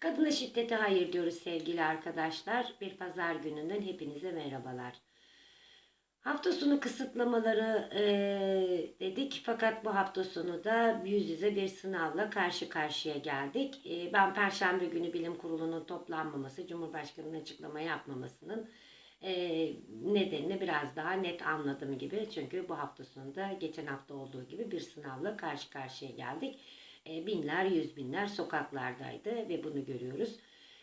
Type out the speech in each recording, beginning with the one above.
Kadına şiddete hayır diyoruz sevgili arkadaşlar. Bir pazar gününden hepinize merhabalar. Hafta sonu kısıtlamaları e, dedik fakat bu hafta sonu da yüz yüze bir sınavla karşı karşıya geldik. E, ben Perşembe günü bilim kurulunun toplanmaması, Cumhurbaşkanı'nın açıklama yapmamasının e, nedenini biraz daha net anladım gibi. Çünkü bu hafta sonunda geçen hafta olduğu gibi bir sınavla karşı karşıya geldik. E, binler, yüz binler sokaklardaydı ve bunu görüyoruz.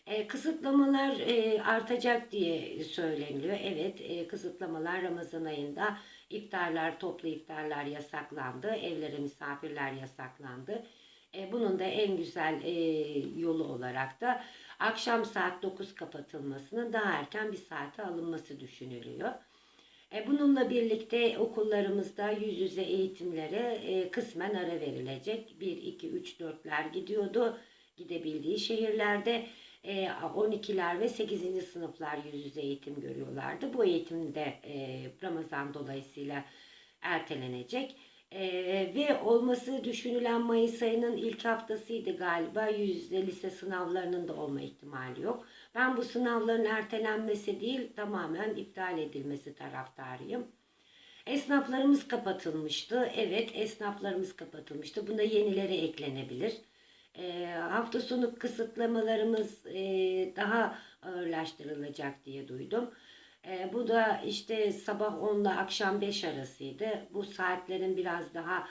E, kısıtlamalar e, artacak diye söyleniliyor. Evet, kısıtlamalar Ramazan ayında iftarlar, toplu iftarlar yasaklandı. Evlere misafirler yasaklandı. Bunun da en güzel yolu olarak da akşam saat 9 kapatılmasının daha erken bir saate alınması düşünülüyor. E, bununla birlikte okullarımızda yüz yüze eğitimlere e, kısmen ara verilecek. 1, 2, 3, 4'ler gidiyordu gidebildiği şehirlerde. E, 12'ler ve 8. sınıflar yüz yüze eğitim görüyorlardı. Bu eğitim de e, Ramazan dolayısıyla ertelenecek. E, ve olması düşünülen Mayıs ayının ilk haftasıydı galiba. Yüz yüze lise sınavlarının da olma ihtimali yok. Ben bu sınavların ertelenmesi değil tamamen iptal edilmesi taraftarıyım. Esnaflarımız kapatılmıştı. Evet esnaflarımız kapatılmıştı. Bunda yenileri eklenebilir. E, hafta sonu kısıtlamalarımız e, daha ağırlaştırılacak diye duydum. E, bu da işte sabah 10 ile akşam 5 arasıydı. Bu saatlerin biraz daha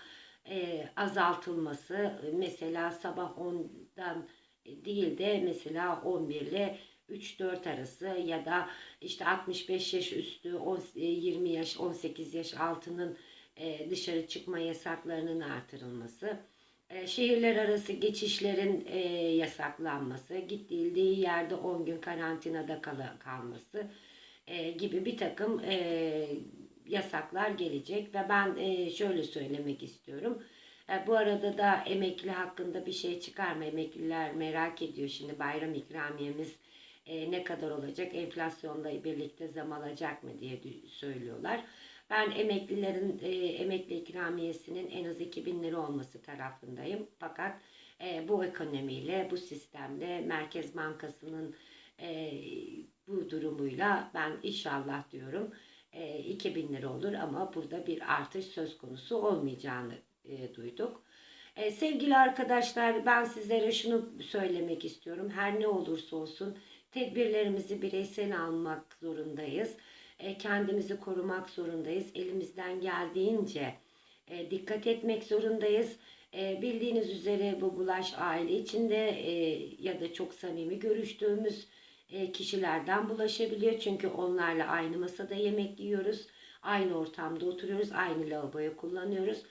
e, azaltılması. Mesela sabah 10'dan değil de mesela 11 ile 3-4 arası ya da işte 65 yaş üstü 10, 20 yaş 18 yaş altının e, dışarı çıkma yasaklarının artırılması. E, şehirler arası geçişlerin e, yasaklanması, gittiği yerde 10 gün karantinada kal kalması e, gibi bir takım e, yasaklar gelecek ve ben e, şöyle söylemek istiyorum. E, bu arada da emekli hakkında bir şey çıkar mı? Emekliler merak ediyor şimdi bayram ikramiyemiz e, ne kadar olacak? Enflasyonla birlikte zam alacak mı diye söylüyorlar. Ben emeklilerin e, emekli ikramiyesinin en az 2000 lira olması tarafındayım. Fakat e, bu ekonomiyle, bu sistemde Merkez Bankası'nın e, bu durumuyla ben inşallah diyorum e, 2000 lira olur ama burada bir artış söz konusu olmayacağını e, duyduk. E, sevgili arkadaşlar ben sizlere şunu söylemek istiyorum. Her ne olursa olsun tedbirlerimizi bireysel almak zorundayız. E, kendimizi korumak zorundayız. Elimizden geldiğince e, dikkat etmek zorundayız. E, bildiğiniz üzere bu bulaş aile içinde ya da çok samimi görüştüğümüz kişilerden bulaşabiliyor. Çünkü onlarla aynı masada yemek yiyoruz. Aynı ortamda oturuyoruz. Aynı lavaboyu kullanıyoruz.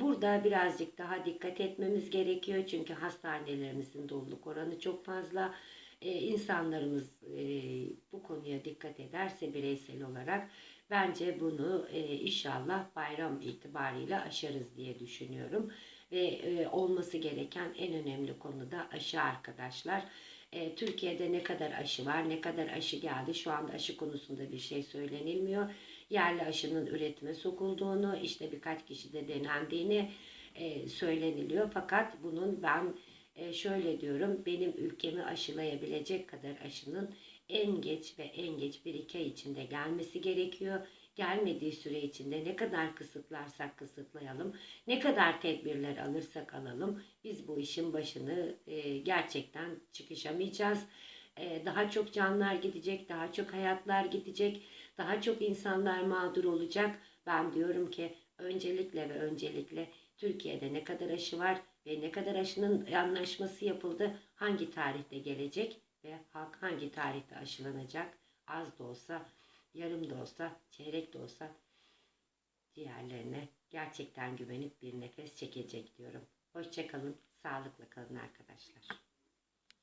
Burada birazcık daha dikkat etmemiz gerekiyor. Çünkü hastanelerimizin doluluk oranı çok fazla e, insanlarımız e, bu konuya dikkat ederse bireysel olarak bence bunu e, inşallah bayram itibariyle aşarız diye düşünüyorum. Ve e, olması gereken en önemli konu da aşı arkadaşlar. E, Türkiye'de ne kadar aşı var, ne kadar aşı geldi şu anda aşı konusunda bir şey söylenilmiyor. Yerli aşının üretime sokulduğunu, işte birkaç kişide denendiğini e, söyleniliyor. Fakat bunun ben e, şöyle diyorum benim ülkemi aşılayabilecek kadar aşının en geç ve en geç bir iki ay içinde gelmesi gerekiyor. Gelmediği süre içinde ne kadar kısıtlarsak kısıtlayalım, ne kadar tedbirler alırsak alalım biz bu işin başını e, gerçekten çıkışamayacağız. E, daha çok canlar gidecek, daha çok hayatlar gidecek, daha çok insanlar mağdur olacak. Ben diyorum ki öncelikle ve öncelikle Türkiye'de ne kadar aşı var ve ne kadar aşının anlaşması yapıldı, hangi tarihte gelecek ve halk hangi tarihte aşılanacak, az da olsa, yarım da olsa, çeyrek de olsa diğerlerine gerçekten güvenip bir nefes çekecek diyorum. Hoşçakalın, sağlıkla kalın arkadaşlar.